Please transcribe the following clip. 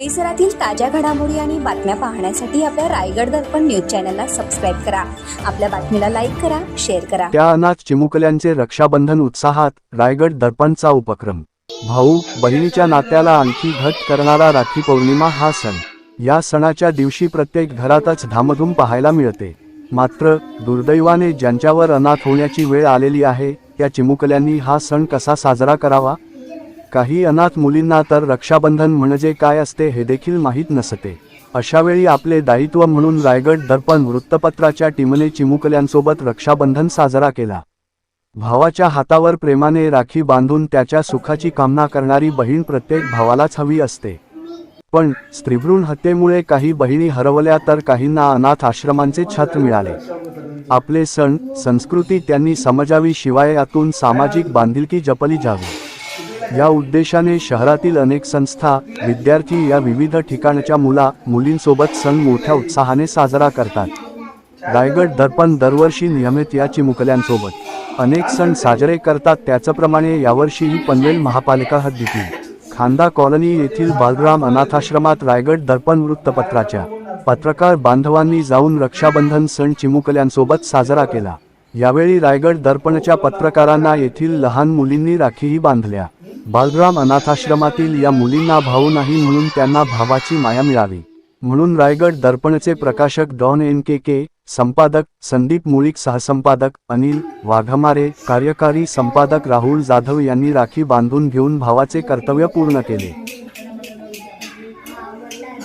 परिसरातील ताज्या घडामोडी आणि बातम्या पाहण्यासाठी आपल्या रायगड दर्पण न्यूज चॅनलला सबस्क्राईब करा. आपल्या बातमीला लाईक करा शेअर करा. त्या अनाथ चिमुकल्यांचे रक्षाबंधन उत्साहात रायगड दर्पणचा उपक्रम. भाऊ बहिणीच्या नात्याला आणखी घट करणारा राखी पौर्णिमा हा सण. या सणाच्या दिवशी प्रत्येक घरातच धामधूम पाहायला मिळते. मात्र दुर्दैवाने ज्यांच्यावर अनाथ होण्याची वेळ आलेली आहे त्या चिमुकल्यांनी हा सण कसा साजरा करावा? काही अनाथ मुलींना तर रक्षाबंधन म्हणजे काय असते हे देखील माहीत नसते. अशावेळी आपले दायित्व म्हणून रायगड दर्पण वृत्तपत्राच्या टीमने चिमुकल्यांसोबत रक्षाबंधन साजरा केला. भावाच्या हातावर प्रेमाने राखी बांधून त्याच्या सुखाची कामना करणारी बहीण प्रत्येक भावालाच हवी असते. पण स्त्रीभ्रूण हत्येमुळे काही बहिणी हरवल्या तर काहींना अनाथ आश्रमांचे छत्र मिळाले. आपले सण संस्कृती त्यांनी समजावी शिवाय यातून सामाजिक बांधिलकी जपली जावी. या उद्देशाने शहरातील अनेक संस्था विद्यार्थी या विविध ठिकाणच्या मुला मुलींसोबत सण मोठ्या उत्साहाने साजरा करतात. रायगड दर्पण दरवर्षी नियमित या चिमुकल्यांसोबत. अनेक सण साजरे करतात त्याचप्रमाणे यावर्षीही पनवेल महापालिका हद्दीतील. खांदा कॉलनी येथील बालराम अनाथाश्रमात रायगड दर्पण वृत्तपत्राच्या पत्रकार बांधवांनी जाऊन रक्षाबंधन सण चिमुकल्यांसोबत साजरा केला. यावेळी रायगड दर्पणच्या पत्रकारांना येथील लहान मुलींनी राखीही बांधल्या. बालराम अनाथाश्रमातील या मुलींना भाऊ नाही म्हणून त्यांना भावाची माया मिळावी म्हणून रायगड दर्पणचे प्रकाशक डॉन एन के के संपादक संदीप मुळीक सहसंपादक अनिल वाघमारे कार्यकारी संपादक राहुल जाधव यांनी राखी बांधून घेऊन भावाचे कर्तव्य पूर्ण केले.